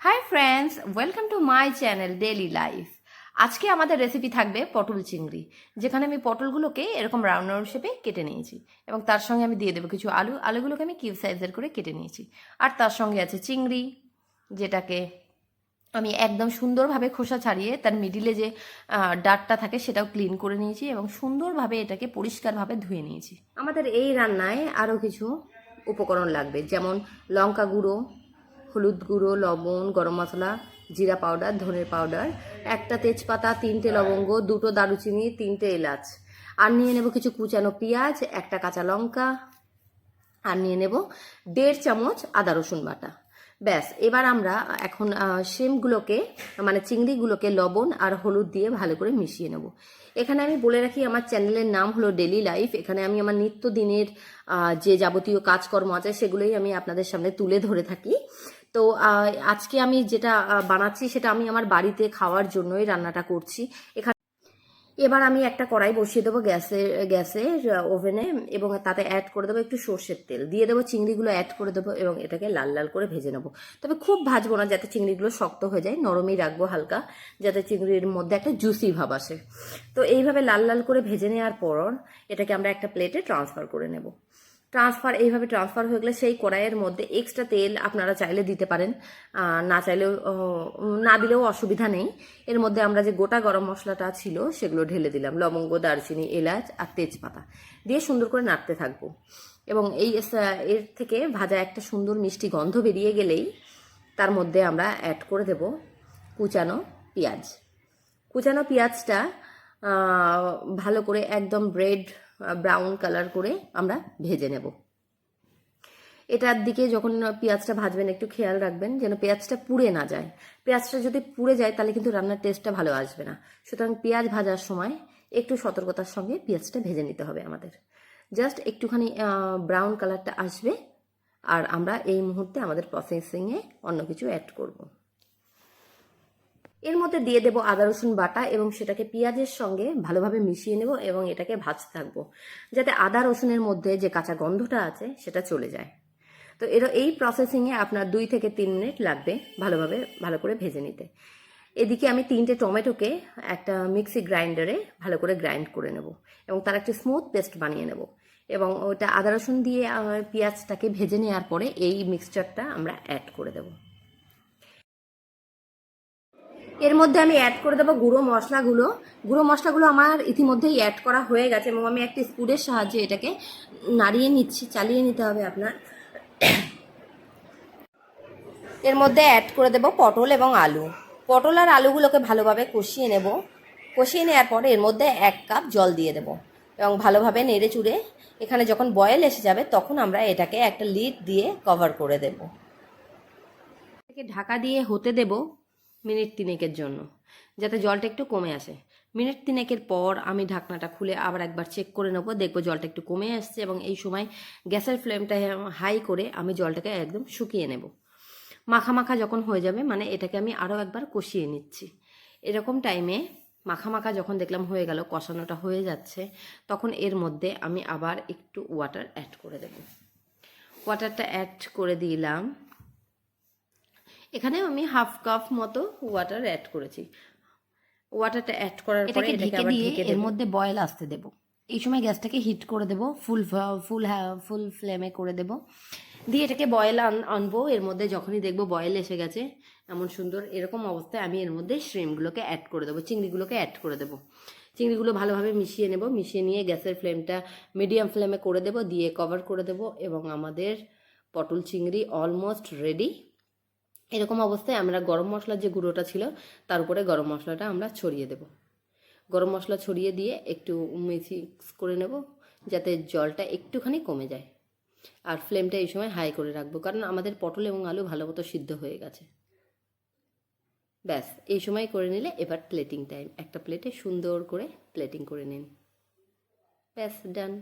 Hi friends welcome to my channel daily life আজকে আমাদের recipe থাকবে পটল চিংড়ি, যেখানে আমি পটলগুলোকে এরকম রাউন্ড রাউন্ড শেপে কেটে নিয়েছি এবং তার সঙ্গে আমি দিয়ে দেবো কিছু আলু। আলুগুলোকে আমি কিউব সাইজের করে কেটে নিয়েছি। আর তার সঙ্গে আছে চিংড়ি, যেটাকে আমি একদম সুন্দরভাবে খোসা ছাড়িয়ে তার মিডিলে যে ডাটটা থাকে সেটাও ক্লিন করে নিয়েছি এবং সুন্দরভাবে এটাকে পরিষ্কারভাবে ধুয়ে নিয়েছি। আমাদের এই রান্নায় আরও কিছু উপকরণ লাগবে, যেমন লঙ্কা গুঁড়ো হলুদ গুঁড়ো, লবণ, গরম মশলা, জিরা পাউডার, ধনের পাউডার, একটা তেজপাতা, তিনটে লবঙ্গ, দুটো দারুচিনি, তিনটে এলাচ। আর নিয়ে নেব কিছু কুচানো পেঁয়াজ, একটা কাঁচা লঙ্কা। আর নিয়ে নেব দেড় চামচ আদা রসুন বাটা। ব্যাস, এবার আমরা এখন শিমগুলোকে মানে চিংড়িগুলোকে লবণ আর হলুদ দিয়ে ভালো করে মিশিয়ে নেব। এখানে আমি বলে রাখি, আমার চ্যানেলের নাম হলো ডেলি লাইফ। এখানে আমি আমার নিত্যদিনের যে যাবতীয় কাজকর্ম আছে, সেগুলোই আমি আপনাদের সামনে তুলে ধরে থাকি। তো আজকে আমি যেটা বানাচ্ছি সেটা আমি আমার বাড়িতে খাওয়ার জন্যই রান্নাটা করছি। এখানে এবার আমি একটা কড়াই বসিয়ে দেবো গ্যাসে গ্যাসে ওভেনে এবং তাতে অ্যাড করে দেবো একটু সর্ষের তেল। দিয়ে দেবো চিংড়িগুলো অ্যাড করে দেবো এবং এটাকে লাল লাল করে ভেজে নেব। তবে খুব ভাজবো না যাতে চিংড়িগুলো শক্ত হয়ে যায়, নরমই রাখব হালকা, যাতে চিংড়ির মধ্যে একটা জুসি ভাব আসে। তো এইভাবে লাল লাল করে ভেজে নেওয়ার পর এটাকে আমরা একটা প্লেটে ট্রান্সফার করে নেব। ট্রান্সফার, এইভাবে ট্রান্সফার হয়ে গেলে সেই কড়াইয়ের মধ্যে এক্সট্রা তেল আপনারা চাইলে দিতে পারেন। না চাইলেও না দিলেও অসুবিধা নেই। এর মধ্যে আমরা যে গোটা গরম মশলাটা ছিল সেগুলো ঢেলে দিলাম। লবঙ্গ, দারচিনি, এলাচ আর তেজপাতা দিয়ে সুন্দর করে নাড়তে থাকব। এবং এই এর থেকে ভাজা একটা সুন্দর মিষ্টি গন্ধ বেরিয়ে গেলেই তার মধ্যে আমরা অ্যাড করে দেব কুচানো পেঁয়াজ। কুচানো পেঁয়াজটা ভালো করে একদম ব্রেড ব্রাউন কালার করে আমরা ভেজে নেব। এটার দিকে যখন পেঁয়াজটা ভাজবেন, একটু খেয়াল রাখবেন যেন পেঁয়াজটা পুড়ে না যায়। পেঁয়াজটা যদি পুড়ে যায়, তাহলে কিন্তু রান্নার টেস্টটা ভালো আসবে না। সুতরাং পেঁয়াজ ভাজার সময় একটু সতর্কতার সঙ্গে পেঁয়াজটা ভেজে নিতে হবে আমাদের। জাস্ট একটুখানি ব্রাউন কালারটা আসবে, আর আমরা এই মুহূর্তে আমাদের প্রসেসিংয়ে অন্য কিছু অ্যাড করব। এর মধ্যে দিয়ে দেবো আদা, রসুন বাটা এবং সেটাকে পেঁয়াজের সঙ্গে ভালোভাবে মিশিয়ে নেব এবং এটাকে ভাজতে থাকব, যাতে আদা, রসুনের মধ্যে যে কাঁচা গন্ধটা আছে সেটা চলে যায়। তো এর, এই প্রসেসিংয়ে আপনার দুই থেকে তিন মিনিট লাগবে ভালোভাবে, ভালো করে ভেজে নিতে। এদিকে আমি তিনটে টমেটোকে একটা মিক্সি গ্রাইন্ডারে ভালো করে গ্রাইন্ড করে নেব এবং তার একটা স্মুথ পেস্ট বানিয়ে নেব এবং ওটা আদা, রসুন দিয়ে পেঁয়াজটাকে ভেজে নেওয়ার পরে এই মিক্সচারটা আমরা অ্যাড করে দেবো। এর মধ্যে আমি অ্যাড করে দেবো গুঁড়ো মশলাগুলো। গুঁড়ো মশলাগুলো আমার ইতিমধ্যেই অ্যাড করা হয়ে গেছে এবং আমি একটি স্পুনের সাহায্যে এটাকে নাড়িয়ে নিচ্ছি, চালিয়ে নিতে হবে আপনার। এর মধ্যে অ্যাড করে দেব পটল এবং আলু। পটল আর আলুগুলোকে ভালোভাবে কষিয়ে নেব। কষিয়ে নেওয়ার পরে এর মধ্যে এক কাপ জল দিয়ে দেব এবং ভালোভাবে নেড়ে চুড়ে এখানে যখন বয়েল এসে যাবে তখন আমরা এটাকে একটা লিড দিয়ে কভার করে দেব। ঢাকা দিয়ে হতে দেব মিনিট তিনেকের জন্য, যাতে জলটা একটু কমে আসে। মিনিট তিনেকের পর আমি ঢাকনাটা খুলে আবার একবার চেক করে নেব, দেখব জলটা একটু কমে আসছে এবং এই সময় গ্যাসের ফ্লেমটা হাই করে আমি জলটাকে একদম শুকিয়ে নেব। মাখা মাখা যখন হয়ে যাবে মানে এটাকে আমি আরও একবার কষিয়ে নিচ্ছি। এরকম টাইমে মাখা মাখা যখন দেখলাম হয়ে গেল, কষানোটা হয়ে যাচ্ছে, তখন এর মধ্যে আমি আবার একটু ওয়াটার অ্যাড করে দেব। ওয়াটারটা অ্যাড করে দিলাম। এখানে আমি হাফ কাপ মতো ওয়াটার অ্যাড করেছি। ওয়াটারটা অ্যাড করার পরে এটাকে ঢেকে আবার দিয়ে ঢেকে এর মধ্যে বয়েল আসতে দেব। এই সময় গ্যাসটাকে হিট করে দেব ফুল ফুল ফুল ফ্লেমে করে দেব। দিয়ে এটাকে বয়েল আন আনব এর মধ্যে যখনই দেখব বয়েল এসে গেছে এমন সুন্দর এরকম অবস্থায় আমি এর মধ্যে শ্রিমগুলোকে অ্যাড করে দেবো চিংড়িগুলোকে অ্যাড করে দেবো। চিংড়িগুলো ভালোভাবে মিশিয়ে নেব মিশিয়ে নিয়ে গ্যাসের ফ্লেমটা মিডিয়াম ফ্লেমে করে দেব দিয়ে কভার করে দেব এবং আমাদের পটল চিংড়ি অলমোস্ট রেডি এরকম অবস্থায় আমরা গরম মশলার যে গুঁড়োটা ছিল, তার উপরে গরম মশলাটা আমরা ছড়িয়ে দেব। গরম মশলা ছড়িয়ে দিয়ে একটু মিক্স করে নেব, যাতে জলটা একটুখানি কমে যায়। আর ফ্লেমটা এই সময় হাই করে রাখব, কারণ আমাদের পটল এবং আলু ভালো মতো সিদ্ধ হয়ে গেছে। ব্যাস, এই সময় করে নিলে এবার প্লেটিং টাইম একটা প্লেটে সুন্দর করে প্লেটিং করে নিন। ব্যাস ডান